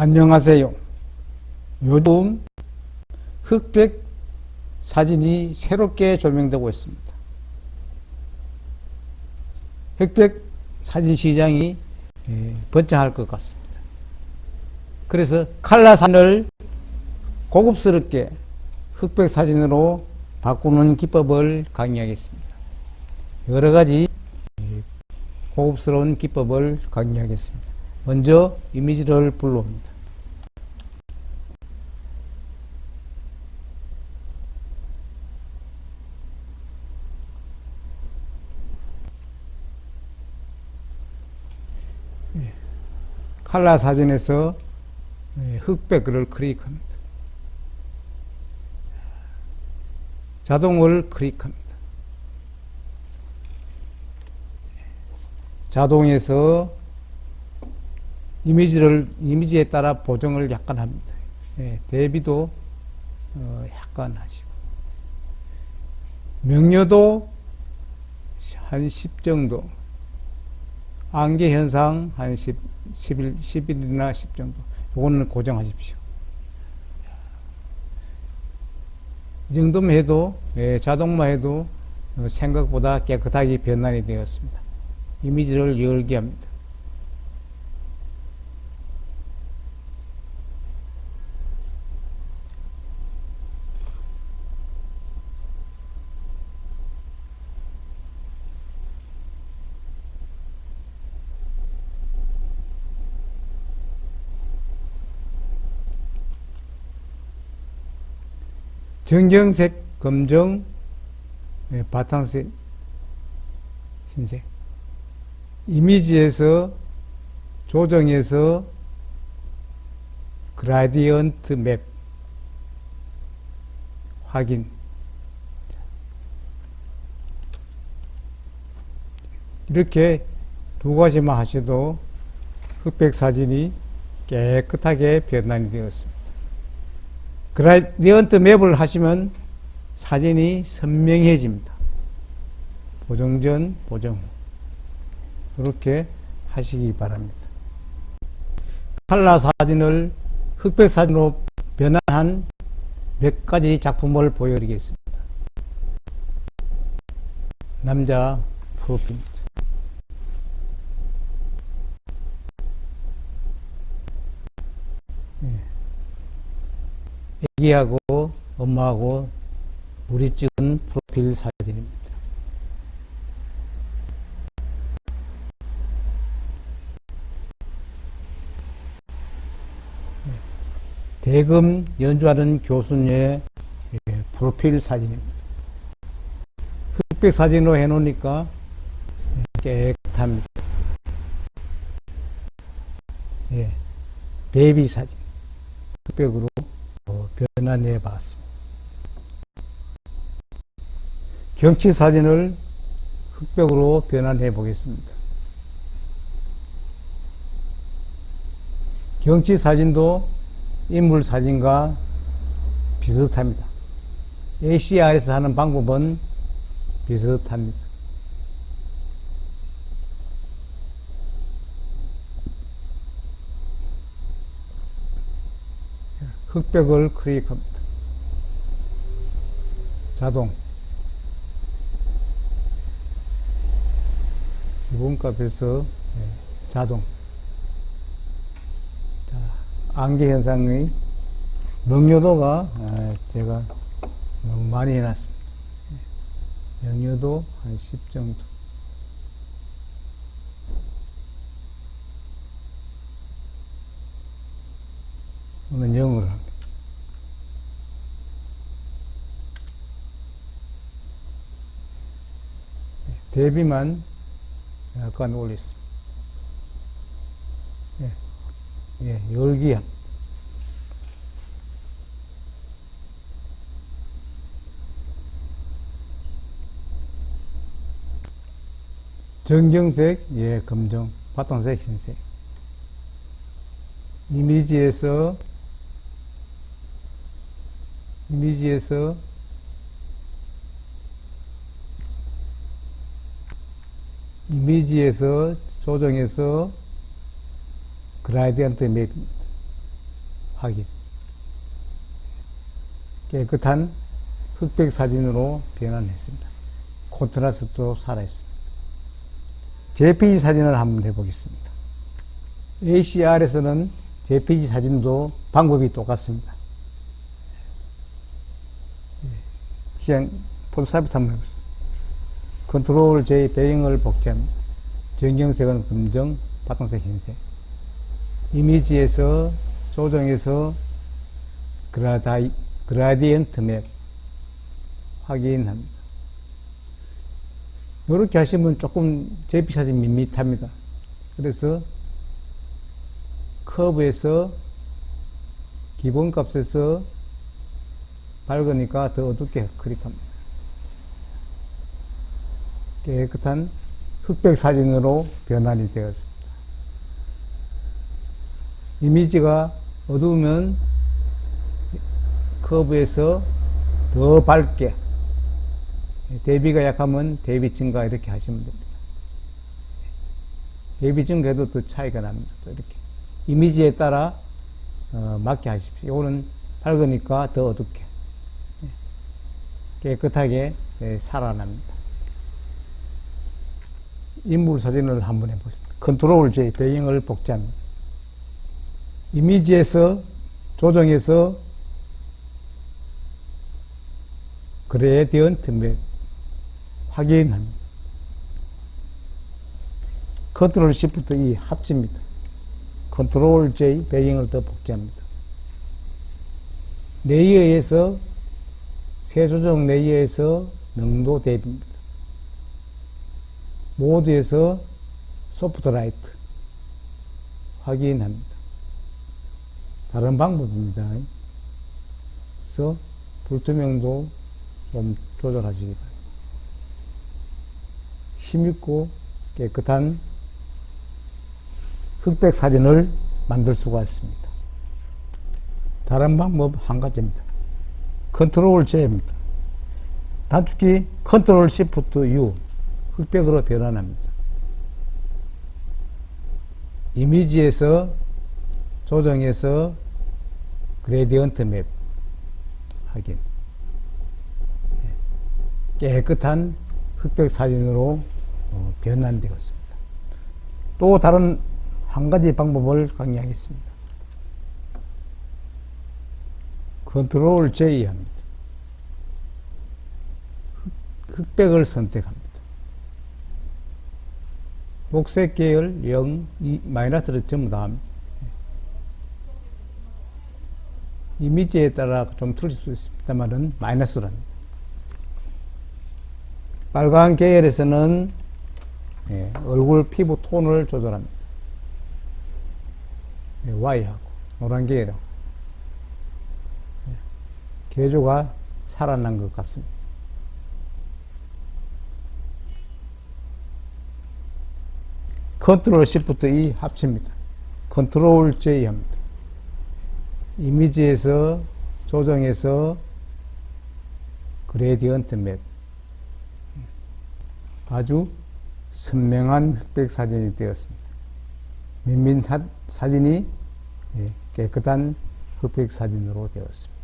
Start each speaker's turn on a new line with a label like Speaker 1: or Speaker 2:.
Speaker 1: 안녕하세요. 요즘 흑백 사진이 새롭게 조명되고 있습니다. 흑백 사진 시장이 예, 번창할 것 같습니다. 그래서 칼라 사진을 고급스럽게 흑백 사진으로 바꾸는 기법을 강의하겠습니다. 여러 가지 예, 고급스러운 기법을 강의하겠습니다. 먼저 이미지를 불러옵니다. 예, 칼라 사진에서 예, 흑백을 클릭합니다. 자동을 클릭합니다. 자동에서 이미지를 이미지에 따라 보정을 약간 합니다. 예, 대비도 어, 약간 하시고 명료도 한10 정도 안개 현상 한 10, 11, 11이나 10 정도 요거는 고정하십시오. 이 정도면 해도 예, 자동화 해도 어, 생각보다 깨끗하게 변환이 되었습니다. 이미지를 열게 합니다. 정경색, 검정, 예, 바탕색, 흰색. 이미지에서 조정해서 그라디언트 맵 확인. 이렇게 두 가지만 하셔도 흑백 사진이 깨끗하게 변환이 되었습니다. 그라디언트 맵을 하시면 사진이 선명해집니다. 보정 전, 보정 후. 이렇게 하시기 바랍니다. 칼라 사진을 흑백 사진으로 변환한 몇 가지 작품을 보여드리겠습니다. 남자 프로필입니다. 애기하고 엄마하고 우리 찍은 프로필 사진입니다. 대금 연주하는 교수님의 예, 프로필 사진입니다. 흑백 사진으로 해놓으니까 깨끗합니다. 예, 베이비 사진 흑백으로 어, 변환해 봤습니다. 경치 사진을 흑백으로 변환해 보겠습니다. 경치 사진도 인물 사진과 비슷합니다. ACR에서 하는 방법은 비슷합니다. 흑백을 클릭합니다. 자동 기본값에서 네, 자동 자, 안개 현상의 명료도가 아, 제가 너무 많이 해놨습니다. 네, 명료도 한 10 정도 오늘 0으로 합니다. 네, 대비만 약간 올렸습니다. 예, 예, 열기함. 정경색, 예, 검정, 바탕색, 흰색. 이미지에서, 이미지에서 이미지에서 조정해서 그라디언트 맵입니다. 확인. 깨끗한 흑백 사진으로 변환했습니다. 콘트라스트도 살아있습니다. JPG 사진을 한번 해보겠습니다. ACR에서는 JPG 사진도 방법이 똑같습니다. 그냥 포토샵에서 한번 해보세요. 컨트롤 J 배경을 복제합니다. 전경색은 검정, 바탕색 흰색. 이미지에서 조정해서 그라다이, 그라디언트 맵 확인합니다. 이렇게 하시면 조금 JP 사진 밋밋합니다. 그래서 커브에서 기본값에서 밝으니까 더 어둡게 클릭합니다. 깨끗한 흑백 사진으로 변환이 되었습니다. 이미지가 어두우면 커브에서 더 밝게 대비가 약하면 대비 증가 이렇게 하시면 됩니다. 대비 증가해도 더 차이가 납니다. 또 이렇게 이미지에 따라 어, 맞게 하십시오. 이거는 밝으니까 더 어둡게 깨끗하게 예, 살아납니다. 인물 사진을 한번 해보십시오. 컨트롤 J 배경을 복제합니다. 이미지에서 조정해서 그레디언트 맵 확인합니다. 컨트롤 시프트 E 합치입니다. 컨트롤 J 배경을 더 복제합니다. 레이어에서 세조정 레이어에서 능도 대비입니다. 모드에서 소프트 라이트 확인합니다. 다른 방법입니다. 그래서 불투명도 좀 조절하시기 바랍니다. 힘있고 깨끗한 흑백 사진을 만들 수가 있습니다. 다른 방법 한 가지입니다. 컨트롤 J입니다. 단축키 컨트롤 시프트 U 흑백으로 변환합니다. 이미지에서 조정해서 그레디언트 맵 확인. 깨끗한 흑백 사진으로 어, 변환되었습니다. 또 다른 한 가지 방법을 강의하겠습니다. 컨트롤 J 합니다. 흑백을 선택합니다. 녹색 계열 0, 2, 마이너스를 전부 다 합니다. 이미지에 따라 좀 틀릴 수 있습니다만은 마이너스로 합니다. 빨간 계열에서는 예, 얼굴 피부 톤을 조절합니다. 예, Y하고 노란 계열하고 예, 개조가 살아난 것 같습니다. 컨트롤 시프트 E 합칩니다. 컨트롤 J 합니다. 이미지에서 조정해서 그레디언트 맵 아주 선명한 흑백 사진이 되었습니다. 민민 사진이 예, 깨끗한 흑백 사진으로 되었습니다.